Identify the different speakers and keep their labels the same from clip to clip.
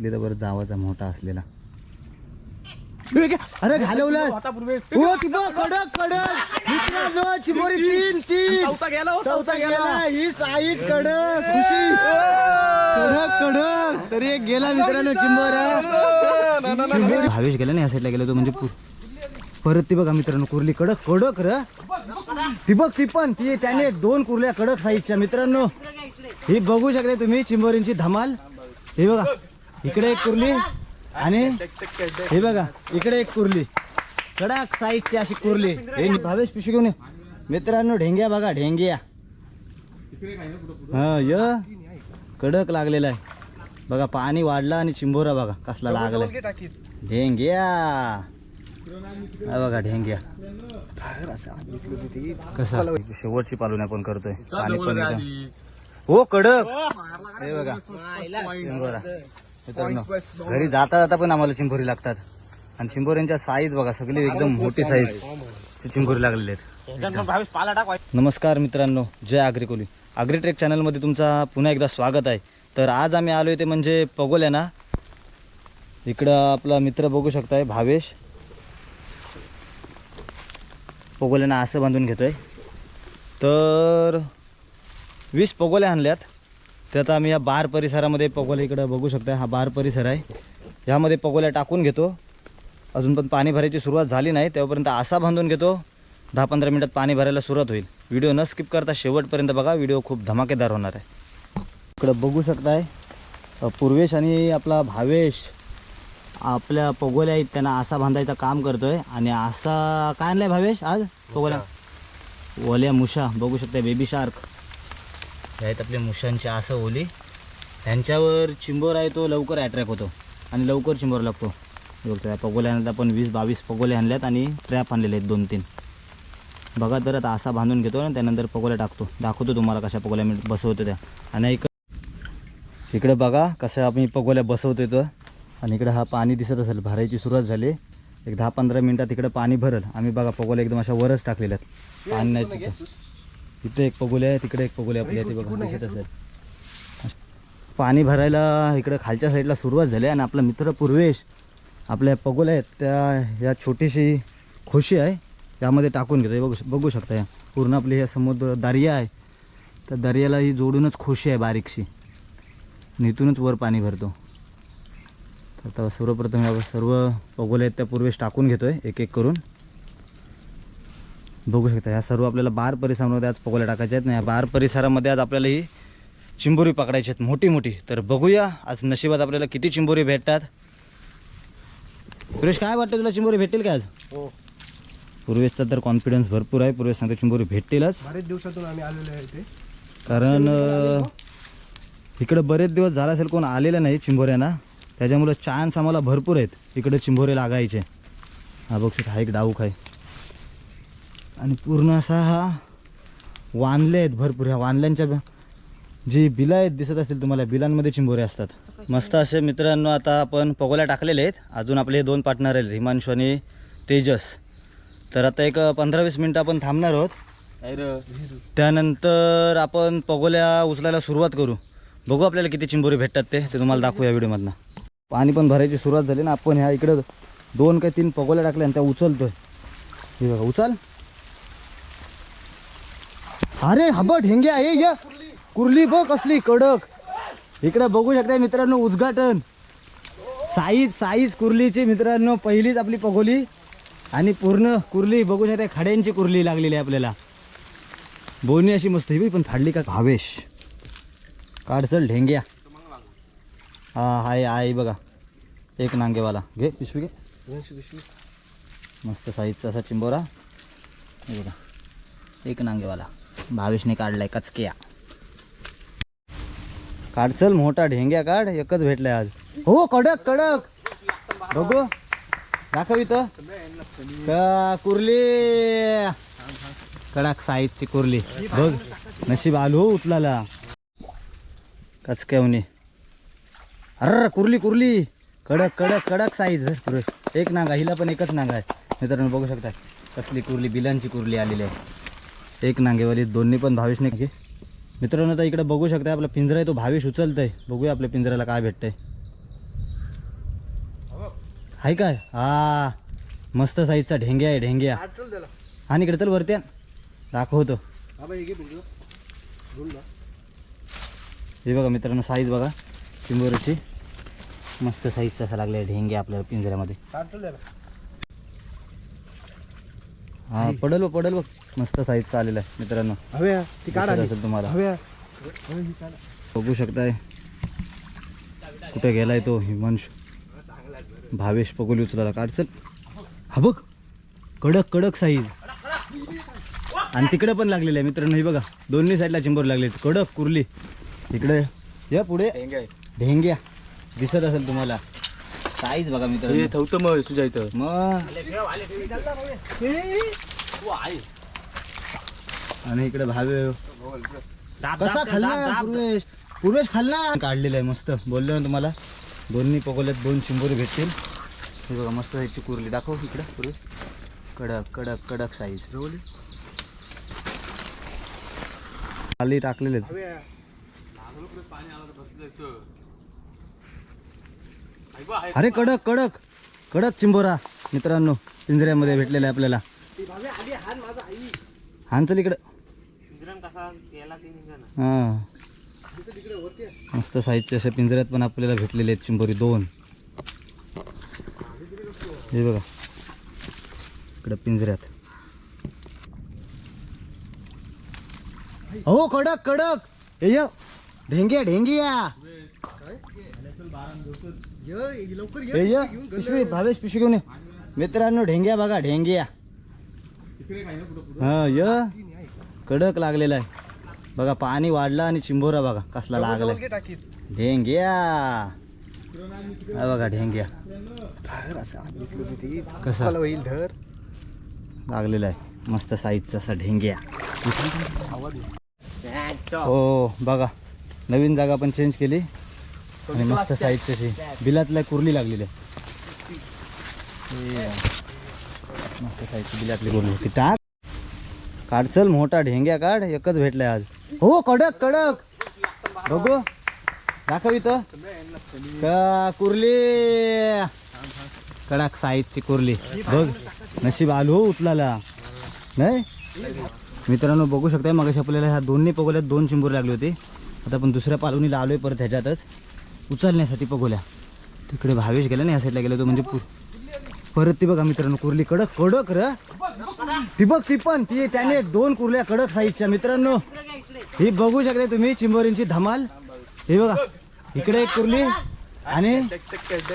Speaker 1: घेतली तर बरं जावाचा मोठा असलेला. अरे घालवलं. ती बघ, कडक कडक. मित्रांनो चिमोरी तीन तीन.
Speaker 2: चौथा गेला हो,
Speaker 1: चौथा गेला. ही साईज कडक खुशी. कडक कडक. तरी एक गेला मित्रांनो चिंबोरा भावेश गेला ना या साईडला गेला तो म्हणजे पु- परत ती बघा मित्रांनो कुर्ली कडक कडक र. ती बघ ती पण ती त्याने दोन कुर्ल्या कडक साईजच्या मित्रांनो. ही बघू शकता तुम्ही चिंबोरींची धमाल. हे बघा. इकडे एक कुर्ली आणि हे बघा इकडे एक कुर्ली. कडक साईजची अशी कुर्ली. हे भावेश पिशवी घेऊन ये. मित्रांनो ढेंग्या बघा ढेंग्या. हा य. कडक लागलेला आहे. बघा पाणी वाढलं आणि चिंबोरा बघा कसला लागलाय. ढेंग्या. हा बघा ढेंग्या. कसा? शेवटची पालून आपण करतोय. पाणी पण हो कडक. हे बघा. चिंबोरा. मित्रांनो घरी जाता जाता पण आम्हाला चिंबोरी लागतात. आणि चिंबोऱ्यांच्या साईज बघा सगळी एकदम मोठी साईज चिंबोरी लागलेली आहेत. नमस्कार मित्रांनो जय आग्रिकोली. आग्रिट्रेक चॅनलमध्ये तुमचा पुन्हा एकदा स्वागत आहे. तर आज आम्ही आलो ते म्हणजे पगोल्या ना? इकडं आपला मित्र बघू शकताय भावेश. पगोल्यांना असं बांधून घेतोय. तर वीस पगोल्या आणल्यात. त्यात आम्ही या बार परिसरामध्ये पगोल्या इकडं बघू शकताय हा बार परिसर आहे. ह्यामध्ये पगोल्या टाकून घेतो. अजून पण पाणी भरायची सुरुवात झाली नाही तेव्हापर्यंत असा बांधून घेतो. दहा पंधरा मिनिटात पाणी भरायला सुरुवात होईल. व्हिडिओ न स्किप करता शेवटपर्यंत बघा व्हिडिओ खूप धमाकेदार होणार आहे. इकडं बघू शकताय पूर्वेश आणि आपला भावेश आपल्या पगोल्या आहेत त्यांना आसा बांधायचं काम करतोय. आणि आसा काय आणलाय भावेश आज? पगोल्या ओल्या मुशा बघू शकताय बेबी शार्क आहेत आपले मुशांची आसं ओली. त्यांच्यावर चिंबोर आहे तो लवकर अट्रॅक होतो. आणि लवकर चिंबोर लागतो. हे बघतो पगोल्या आणल्यात आपण वीस बावीस पगोले आणल्यात आणि ट्रॅप आणलेले आहेत दोन तीन. बघा तर आता असा बांधून घेतो आणि त्यानंतर पगोल्या टाकतो. दाखवतो तुम्हाला कशा पगोल्या मी बसवतो त्या. आणि इकडं इकडं बघा कसं आम्ही पगोल्या बसवतो इथं. आणि इकडं हा पाणी दिसत असेल भरायची सुरुवात झाली. एक दहा पंधरा मिनटात इकडं पाणी भरल. आम्ही बघा पगोल्या एकदम अशा वरच टाकलेल्या आहेत पाणी नाही तिथं. इथे एक पगोले आहे तिकडे एक पगोली आपली आहे ते बघा दिसत असेल. पाणी भरायला इकडे खालच्या साईडला सुरुवात झाली आणि आपला मित्र पूर्वेश आपल्या पगोल्या आहेत त्या या छोटीशी खोशी आहे त्यामध्ये टाकून घेतो बघू बघू शकता या. पूर्ण आपली ह्या समुद्र दर्या आहे. त्या दर्याला ही जोडूनच खोशी आहे बारीकशी. आणि इथूनच वर पाणी भरतो. तर सर्वप्रथम या सर्व पगोले आहेत त्या पूर्वेश टाकून घेतो आहे एक एक करून. बघू शकता. ह्या सर्व आपल्याला बार परिसरामध्ये आज पगोल्या टाकायच्या आहेत ना या बार परिसरामध्ये आज आपल्याला ही चिंबोरी पकडायची आहेत मोठी मोठी. तर बघूया आज नशिबात आपल्याला किती चिंबोरी भेटतात. सुरेश काय वाटतं तुला चिंबोरी भेटेल का आज?
Speaker 2: हो.
Speaker 1: पूर्वेशचा तर कॉन्फिडन्स भरपूर आहे. पूर्वेश सांगते चिंबोरी भेटतीलच.
Speaker 2: बरेच दिवसातून आम्ही आलेलो आहे इथे.
Speaker 1: कारण इकडं बरेच दिवस झाला असेल कोण आलेलं नाही चिंबोऱ्यांना. त्याच्यामुळं चान्स आम्हाला भरपूर आहेत इकडे चिंबोरे लागायचे. हा बघ हा एक डाऊक आहे. आणि पूर्ण असा हा वानले आहेत भरपूर. ह्या वानल्यांच्या ब- जी बिलं आहेत दिसत असतील तुम्हाला बिलांमध्ये चिंबोरे असतात. मस्त असे मित्रांनो आता आपण पगोल्या टाकलेले आहेत. अजून आपले हे दोन पार्टनर आहेत हिमांशू आणि तेजस. तर आता एक पंधरा वीस मिनटं आपण थांबणार आहोत. त्यानंतर आपण पगोल्या उचलायला सुरुवात करू. बघू आपल्याला किती चिंबोरी भेटतात ते ते तुम्हाला दाखवू या व्हिडिओमधनं. पाणी पण भरायची सुरुवात झाली ना आपण ह्या इकडं दोन काय तीन पगोल्या टाकल्या आणि त्या उचलतोय. हे बघा उचल. अरे हब ढेंग्या हे या. कुर्ली बघ कसली कडक. इकडे बघू शकता मित्रांनो उद्घाटन. साईज साईज कुर्लीची मित्रांनो पहिलीच आपली पगोली. आणि पूर्ण कुर्ली बघू शकता खड्यांची कुर्ली लागलेली आहे आपल्याला. बोनी अशी मस्त ही पण फाडली का भावेश? काढचल ढेंग्या. हा हाय आहे बघा. एक नांगेवाला. घे पिशवी घे. मस्त साईजचा असा चिंबोरा. हे बघा. एक नांगेवाला. भावेशने काढलाय कचक्या. काढचल मोठा ढेंग्या काढ एकच भेटलाय आज. हो कडक कडक. बघू. दाखव इथं. का कुर्ली. कडक साईजची कुर्ली. बघ नशीब आलो हो उचलाला कचक्यावनी. अरे कुर्ली कुर्ली. कडक कडक कडक साईज. एक नांगा हिला पण एकच नांगा आहे. मित्रांनो बघू शकता कसली कुर्ली बिलांची कुर्ली आलेली आहे. एक नांगेवाली दोन्ही पण भावेशने घे. मित्रांनो आता इकडे बघू शकता आपला पिंजरा आहे तो भावेश उचलतंय. बघूया आपल्या पिंजऱ्याला काय भेटतंय. आहे काय? हा मस्त साईजचा ढेंग्या आहे ढेंग्या
Speaker 2: चल
Speaker 1: आणि इकडे तर वरती. आण. दाखवतो.
Speaker 2: हा
Speaker 1: हे बघा मित्रांनो साईज बघा. चिंबोरीची. मस्त साईजचा असा लागले ढेंगे आपल्या पिंजऱ्यामध्ये.
Speaker 2: चल
Speaker 1: हा पडल बघ पडल बघ. मस्त साईजचा आलेला आहे मित्रांनो.
Speaker 2: हव्या ती काढ
Speaker 1: दिसत
Speaker 2: आधी.
Speaker 1: असेल तुम्हाला.
Speaker 2: हव्या ही.
Speaker 1: बघू शकताय. कुठे गेलाय तो हिमांश? भावेश पगोली उचलाला काढ चल हा बघ. कडक कडक साईज आणि तिकडे पण लागलेले आहे मित्रांनो. हे बघा दोन्ही साईडला चिंबर लागले कडक कुर्ली. इकडे या पुढे. ढेंग्या. दिसत असेल तुम्हाला. साईज बघा मित्रांनो.
Speaker 3: ठेवतं मग तुझ्या इथं.
Speaker 1: मग. आणि इकडे भावे. कसा खाल्ला पूर्वेश पूर्वेश खाल्ला? काढलेला आहे मस्त. बोललो ना तुम्हाला. दोन्ही पकोल्यात दोन चिंबोरी भेटतील. हे बघा मस्त ह्याची कुरली. दाखव इकडं पूर्वेश कडक कडक कडक साईज
Speaker 2: जवळ.
Speaker 1: खाली टाकलेले अरे कडक कडक. कडक चिंबोरा मित्रांनो पिंजऱ्यामध्ये भेटलेला आहे आपल्याला.
Speaker 2: हान
Speaker 1: चल इकडं. हा. मस्त साईजचे अशा पिंजऱ्यात पण आपल्याला भेटलेले आहेत चिंबोरी दोन. हे बघा. इकडं पिंजऱ्यात. हो कडक कडक. हे य. ढेंग्या ढेंगिया पिशवी भावेश पिशवी घेऊन ये. मित्रांनो ढेंग्या बघा ढेंगिया. हा य. कडक लागलेला आहे. बघा पाणी वाढलं आणि चिंबोरा बघा कसला
Speaker 2: टाकीत.
Speaker 1: ढेंग्या. हा बघा ढेंग्या. कसा?
Speaker 2: होईल धर.
Speaker 1: लागलेला आहे. मस्त साईजचा असा ढेंग्या. हो बघा. नवीन जागा पण चेंज केली. आणि मस्त साईजची अशी बिलातल्या कुर्ली लागलेली मस्त साईजची बिलातली कुर्ली ती टाक. काढ चल मोठा ढेंग्या काढ. एकच भेटलाय आज. हो कडक कडक. बघू. दाखव इथं. का कुर्ली. कडक साईजची कुर्ली. बघ. नशीब आलो हो उचलाला नाही? मित्रांनो बघू शकताय मग आपल्याला ह्या दोन्ही पगोल्यात दोन चिंबोरी लागली होती. आता आपण दुसऱ्या पालवणीला आलोय परत ह्याच्यातच. उचलण्यासाठी पगोल्या. तिकडे भावेश गेला ना या साईडला गेलो तो म्हणजे परत ती बघा मित्रांनो कुर्ली कडक कडक र. ती बघ ती पण ती त्याने दोन कुर्ल्या कडक साईजच्या मित्रांनो ही बघू शकता तुम्ही चिंबोरींची धमाल. हे बघा इकडे एक कुर्ली आणि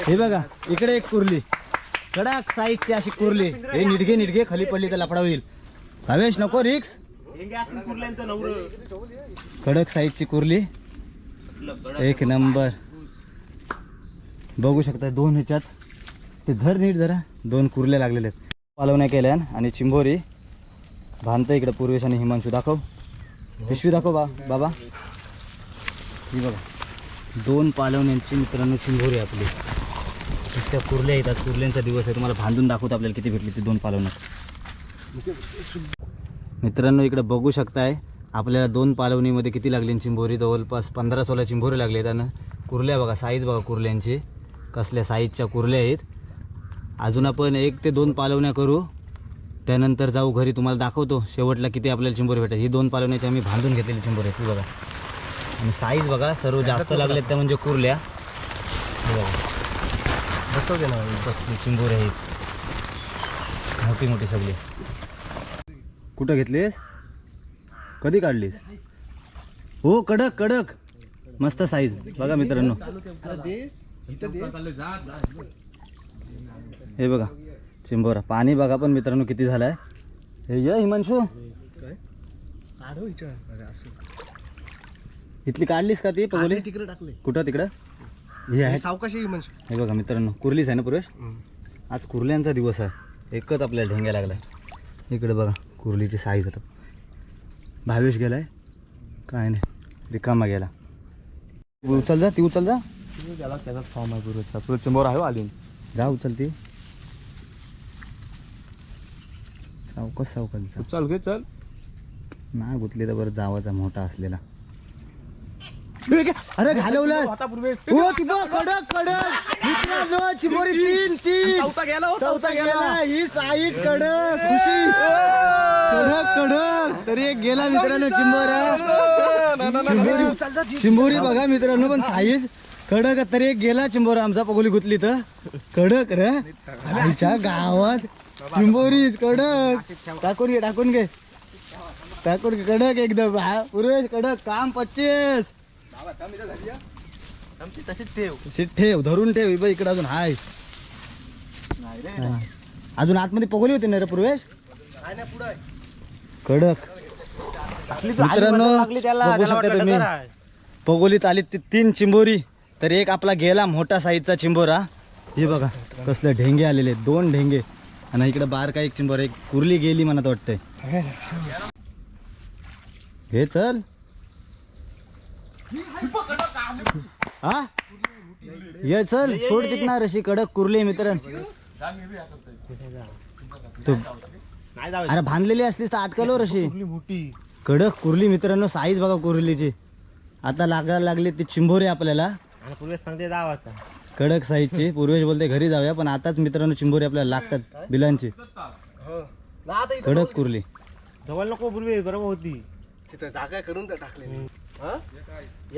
Speaker 1: हे बघा इकडे एक कुर्ली. कडक साईजची अशी कुर्ली. हे निडगे निडगे खाली पडली तर लपडा होईल भावेश नको रिक्स. कडक साईजची कुर्ली. एक नंबर. बघू शकता दोन ह्याच्यात. ते धर नीट जरा. दोन कुर्ल्या लागलेल्या आहेत. पालवण्या केल्या आणि चिंबोरी. भांत इकडे पूर्वेश आणि हिमांशू. दाखव. पिशवी दाखव बा बाबा. ही बघा. दोन पालवण्यांची मित्रांनो चिंबोरी आपली. त्या कुर्ल्या येतात कुर्ल्यांचा दिवस आहे. तुम्हाला भांधून दाखवतो आपल्याला किती भेटली ती दोन पालवण्यात मित्रांनो इकडे बघू शकताय. आपल्याला दोन पालवणीमध्ये किती लागली चिंबोरी? जवळपास पंधरा सोळा चिंबोरी लागले आणि कुर्ल्या बघा साईज बघा कुर्ल्यांची. कसल्या साईजच्या कुर्ल्या आहेत. अजून आपण एक ते दोन पालवण्या करू. त्यानंतर जाऊ घरी तुम्हाला दाखवतो. शेवटला किती आपल्याला चिंबोरी भेटेल ही दोन पालवण्याची आम्ही बांधून घेतलेली चिंबोरी ही बघा. आणि साईज बघा सर्व जास्त लागल्यात त्या म्हणजे कुर्ल्या. हे बघा.
Speaker 2: बसव ना
Speaker 1: कसली चिंबोरी आहेत. मोठी मोठी सगळी. कुठं घेतलीस? कधी काढलीस? हो कडक कडक. मस्त साईज बघा मित्रांनो. हे बघा चिंबोरा. पाणी बघा पण मित्रांनो किती झालाय. हे ये हिमांशू.
Speaker 2: असं.
Speaker 1: इथली काढलीस का ती पगोली?
Speaker 2: तिकडे टाकले
Speaker 1: कुठं तिकडं? हे आहे.
Speaker 2: सावकाशी म्हणजे
Speaker 1: हे बघा मित्रांनो कुर्लीच आहे ना पुरेश आज कुर्ल्यांचा दिवस आहे. एकच आपल्याला ढेंग्या लागलाय. इकडे बघा कुर्लीची साईज आता. भावेश गेलाय. काय नाही रिकामा गेला. उचल जा ती उचल जा.
Speaker 3: त्याला त्याचा फॉर्म आहे पूर्वीचा पूर्वी चिंबोर आहे हो आली
Speaker 1: जा उचल ती सावकाश सावकाश जा.
Speaker 3: चल घे चल.
Speaker 1: नाही गुतली तर बरं जावाचा मोठा असलेला. अरे घालवलं.
Speaker 3: आता पूर्वेश
Speaker 1: ती बघ, कडक कडक. मित्रांनो चिंबोरी तीन तीन.
Speaker 3: चौथा गेला हो,
Speaker 1: चौथा गेला. ही साईज कडक. खुशी. कडक कडक. तरी एक गेला मित्रांनो चिंबोरी चिंबोरी बघा मित्रांनो पण साईज. कडक तरी एक गेला चिंबोरा आमचा पगोली गुतली तर. कडक रे. आमच्या गावात चिंबोरी कडक. टाकून घे टाकून घे. टाकून घे कडक एकदम. हा पुरेश कडक. काम पच्चीस.
Speaker 3: तशीच ठेव
Speaker 1: शीट ठेव. धरून ठेव इकडे अजून हाय. अजून आतमध्ये पगोली होती ना रे पूर्वेश? कडक. मित्रांनो बघू शकता तुम्ही. पगोलीत आली ती तीन चिंबोरी. तर एक आपला गेला मोठा साईजचा चिंबोरा. हे बघा कसले ढेंगे आलेले दोन ढेंगे. आणि इकडे बारका एक चिंबोरा. एक कुर्ली गेली म्हणत वाटतंय. हे चल. हा ये चल सोड तिकणार अशी कडक कुर्ली मित्र. तू अरे बांधलेली असलीस तर अटकलो रशी. कडक कुर्ली मित्रांनो साईज बघा कुर्लीची. आता लागायला लागली ती चिंबोरी आपल्याला.
Speaker 2: आणि पूर्वी सांगते दावाचा
Speaker 1: कडक साईजची. पूर्वेश बोलते घरी जाऊया पण आताच मित्रांनो चिंबोरी आपल्याला लागतात बिलांची. कडक कुर्ली.
Speaker 2: जवळ नको पूर्वी बरोबर होती. तिथं जागा करून तर टाकले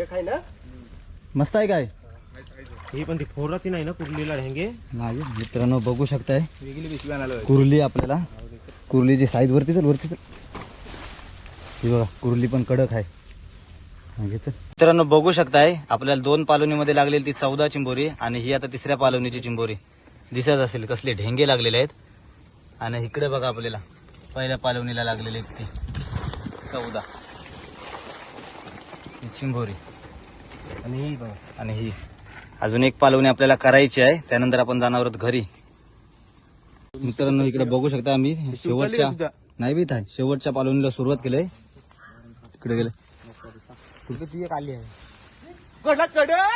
Speaker 2: एक आहे ना?
Speaker 1: मस्त आहे काय?
Speaker 2: ही पण ती फोरती नाही ना कुर्लीला ढेंगे?
Speaker 1: नाही मित्रांनो बघू शकताय.
Speaker 3: वेगळी पिशवी आणायला
Speaker 1: कुर्ली आपल्याला. कुर्लीची साईज वरती चल वरती चल. ही बघा कुर्ली पण कडक आहे. मित्रांनो बघू शकताय आपल्याला दोन पालोनीमध्ये लागलेली ती चौदा चिंबोरी आणि ही आता तिसऱ्या पालोनीची चिंबोरी. दिसत असेल कसले ढेंगे लागलेले आहेत. आणि इकडे बघा आपल्याला पहिल्या पालवणीला लागलेली आहेत ती चौदा. ही चिंबोरी.
Speaker 2: आणि ही बघ
Speaker 1: आणि ही. अजून एक पालवणी आपल्याला करायची आहे त्यानंतर आपण जाणार आहोत घरी. मित्रांनो इकडे बघू शकता आम्ही शेवटच्या? नाही बीत आहे शेवटच्या पालवणीला सुरुवात केली तिकडे गेले.
Speaker 2: ती एक आली आहे.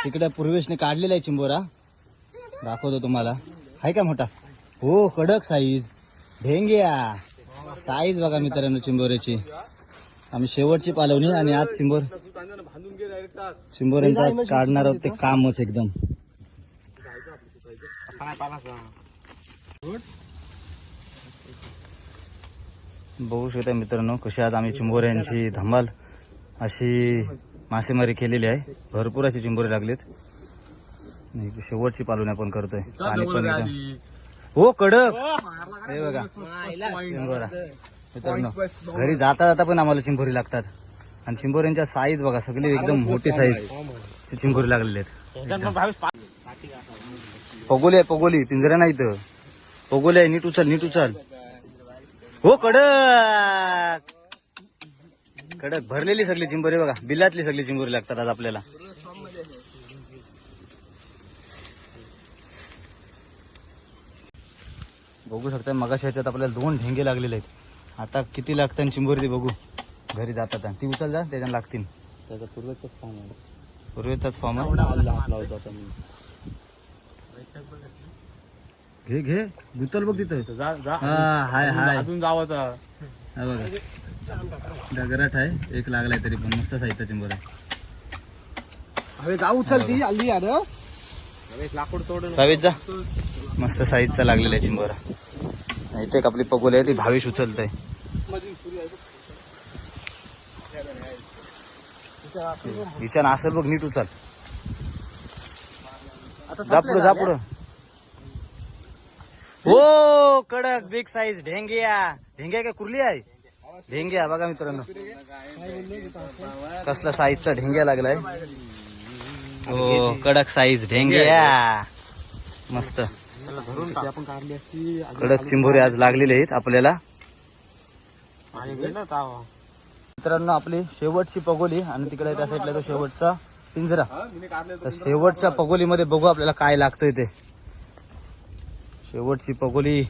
Speaker 1: तिकडे पूर्वेशने काढलेला आहे चिंबोरा. दाखवतो तुम्हाला. आहे का मोठा? हो कडक साईज ढेंग्या साईज बघा मित्रांनो चिंबोऱ्याची. आम्ही शेवटची पालवणी आणि आज चिंबोर चिंबोऱ्यांचा आज काढणार आहोत ते कामच एकदम. बघू शकता मित्रांनो कशी आज आम्ही चिंबोऱ्यांची धमाल अशी मासेमारी केलेली आहे. भरपूर अशी चिंबोरे लागलेत. इकडे शेवटची पालवणी आपण करतोय. पाणी पण एकदम हो कडक! हे बघा. चिंबोरा. मित्रांनो घरी जाता जाता पण आम्हाला चिंबोरी लागतात. आणि चिंबोऱ्यांच्या साईज बघा सगळी एकदम मोठी साईज चिंबोरी लागलेली आहेत. पगोली आहे पगोली. पिंजरा नाही तर पगोली आहे नीट उचल नीट उचल. हो कडक! कडक भरलेली सगळी चिंबोरी बघा. बिलातली सगळी चिंबोरी लागतात आज आपल्याला. बघू शकता मगाशी ह्याच्यात आपल्याला दोन ढेंगे लागलेले आहेत. आता किती लागतात चिंबोरी ते बघू. घरी जातात ती उचल जा त्याच्यानं लागतील.
Speaker 3: त्याचा पूर्वच फॉर्म आहे.
Speaker 1: पूर्वीचाच फॉर्म घे घे. गुतल बघ तिथं.
Speaker 3: तर जा जा.
Speaker 1: हा हाय हाय.
Speaker 3: अजून जावाचा
Speaker 1: बघा. डगराट आहे. एक लागलाय तरी पण. मस्त साहित्य चिंबोर आहे.
Speaker 2: हवे जाऊ उचल ती आली यार.
Speaker 3: लाकूड
Speaker 1: जा मस्त साईजचा लागलेला आहे चिंबोरा. इथे एक आपली पगोली आहे ती भावेश उचलत आहे विचार असेल बघ नीट उचल. जा पुढं जा पुढं. हो कडक बिग साईज ढेंगिया ढेंग्या काय कुर्ली आहे? ढेंग्या बघा मित्रांनो. कसला साईजचा ढेंग्या लागलाय. हो कडक साईज ढेंग्या मस्त. कडक चिंबोरे आज लागलेले आहेत आपल्याला. मित्रांनो आपली शेवटची पगोली आणि तिकडे त्या साईडला तो शेवटचा पिंजरा. तर शेवटच्या पगोलीमध्ये बघू आपल्याला काय लागतंय ते. शेवटची पगोली.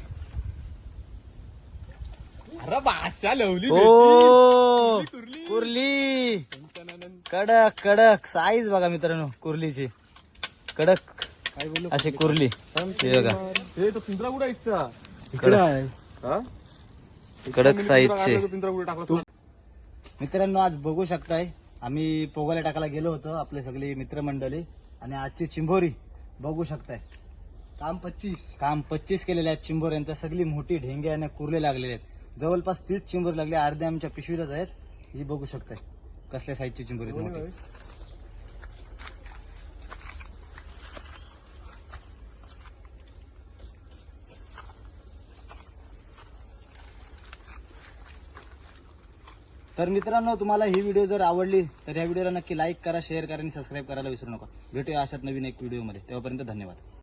Speaker 3: अरे भाषा लवली
Speaker 1: ओ कुर्ली कडक कडक. साईज बघा मित्रांनो कुर्लीची. कडक. अशी कुर्ली. हे बघा.
Speaker 3: हे तो पिंजरा कुठे इथचा
Speaker 1: इकडे.
Speaker 3: हा?
Speaker 1: कडक साईजचे
Speaker 3: तो पिंजरा कुठे टाकला
Speaker 1: मित्रांनो आज बघू शकताय आम्ही पोगाला टाकायला गेलो होतो आपले सगळे मित्रमंडळी. आणि आजची चिंबोरी बघू शकताय.
Speaker 2: काम पच्चीस.
Speaker 1: काम पच्चीस केलेले आहेत चिंबोर यांचा सगळी मोठी ढेंगे आणि कुर्ले लागलेले आहेत. जवळपास तीस चिंबोर लागले. अर्ध्या आमच्या पिशवीतच आहेत. ही बघू शकताय. कसल्या साईजची चिंबोर आहेत मोठी. तर मित्रांनो तुम्हाला ही व्हिडिओ जर आवडली तर या व्हिडिओला नक्की लाईक करा शेअर करा आणि सबस्क्राईब करायला विसरू नका. भेटूया अशात नवीन एक व्हिडिओमध्ये तेव्हापर्यंत धन्यवाद.